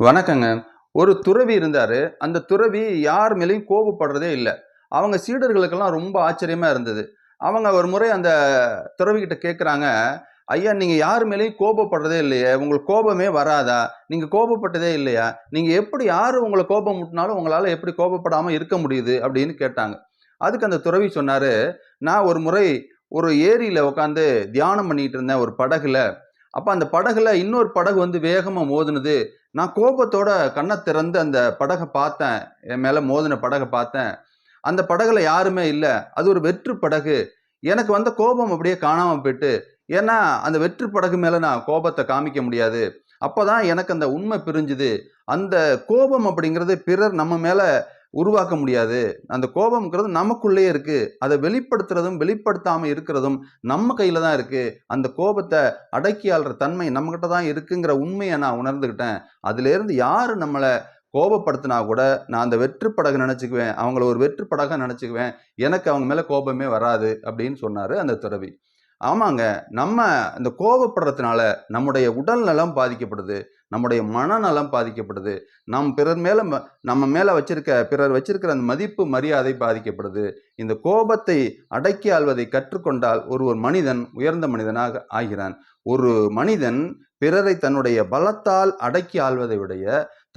வணக்கங்க. ஒரு துறவி இருந்தார். அந்த துறவி யார் மேலேயும் கோபப்படுறதே இல்லை. அவங்க சீடர்களுக்கெல்லாம் ரொம்ப ஆச்சரியமாக இருந்தது. அவங்க ஒரு முறை அந்த துறவிகிட்ட கேட்குறாங்க ஐயா நீங்கள் யார் மேலேயும் கோபப்படுறதே இல்லையே. உங்களுக்கு கோபமே வராதா? நீங்கள் கோபப்பட்டதே இல்லையா? நீங்கள் எப்படி யார் உங்களை கோபம் முட்டினாலும் உங்களால் எப்படி கோபப்படாமல் இருக்க முடியுது? அப்படின்னு கேட்டாங்க. அதுக்கு அந்த துறவி சொன்னார் நான் ஒரு முறை ஒரு ஏரியில் உட்காந்து தியானம் பண்ணிகிட்டு இருந்தேன் ஒரு படகுல. அப்போ அந்த படகுல இன்னொரு படகு வந்து வேகமாக மோதுனது. நான் கோபத்தோட கண்ணை திறந்து அந்த படகை பார்த்தேன். என் மேலே மோதின படகை பார்த்தேன். அந்த படகுல யாருமே இல்லை. அது ஒரு வெற்று படகு. எனக்கு வந்த கோபம் அப்படியே காணாமல் போயிட்டு ஏன்னா அந்த வெற்று படகு மேலே நான் கோபத்தை காமிக்க முடியாது. அப்போ தான் எனக்கு அந்த உண்மை பிரிஞ்சுது. அந்த கோபம் அப்படிங்கிறது பிறர் நம்ம மேலே உருவாக்க முடியாது. அந்த கோபம்ங்கிறது நமக்குள்ளேயே இருக்கு. அதை வெளிப்படுத்துறதும் வெளிப்படுத்தாம இருக்கிறதும் நம்ம கையில தான் இருக்கு. அந்த கோபத்தை அடக்கி ஆள்ற தன்மை நம்மக்கிட்ட தான் இருக்குங்கிற உண்மையை நான் உணர்ந்துக்கிட்டேன் அதுல இருந்து யாரு நம்மளை கோபப்படுத்தினா கூட நான் அந்த வெற்று படகு நினச்சிக்குவேன். அவங்கள ஒரு வெற்று படகை நினச்சிக்குவேன். எனக்கு அவங்க மேலே கோபமே வராது அப்படின்னு சொன்னார் அந்த துறவி. ஆமாங்க. நம்ம இந்த கோபப்படுறதுனால நம்முடைய உடல் நலம் பாதிக்கப்படுது. நம்முடைய மனநலம் பாதிக்கப்படுது. நம் பிறர் மேலே நம்ம மேலே வச்சிருக்க பிறர் வச்சிருக்கிற அந்த மதிப்பு மரியாதை பாதிக்கப்படுது. இந்த கோபத்தை அடக்கி ஆள்வதை கற்றுக்கொண்டால் ஒரு ஒரு மனிதன் உயர்ந்த மனிதனாக ஆகிறான். ஒரு மனிதன் பிறரை தன்னுடைய பலத்தால் அடக்கி ஆள்வதை விடைய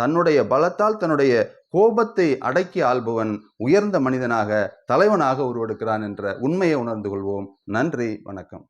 தன்னுடைய பலத்தால் தன்னுடைய கோபத்தை அடக்கி ஆள்பவன் உயர்ந்த மனிதனாக தலைவனாக உருவெடுக்கிறான் என்ற உண்மையை உணர்ந்து கொள்வோம். நன்றி வணக்கம்.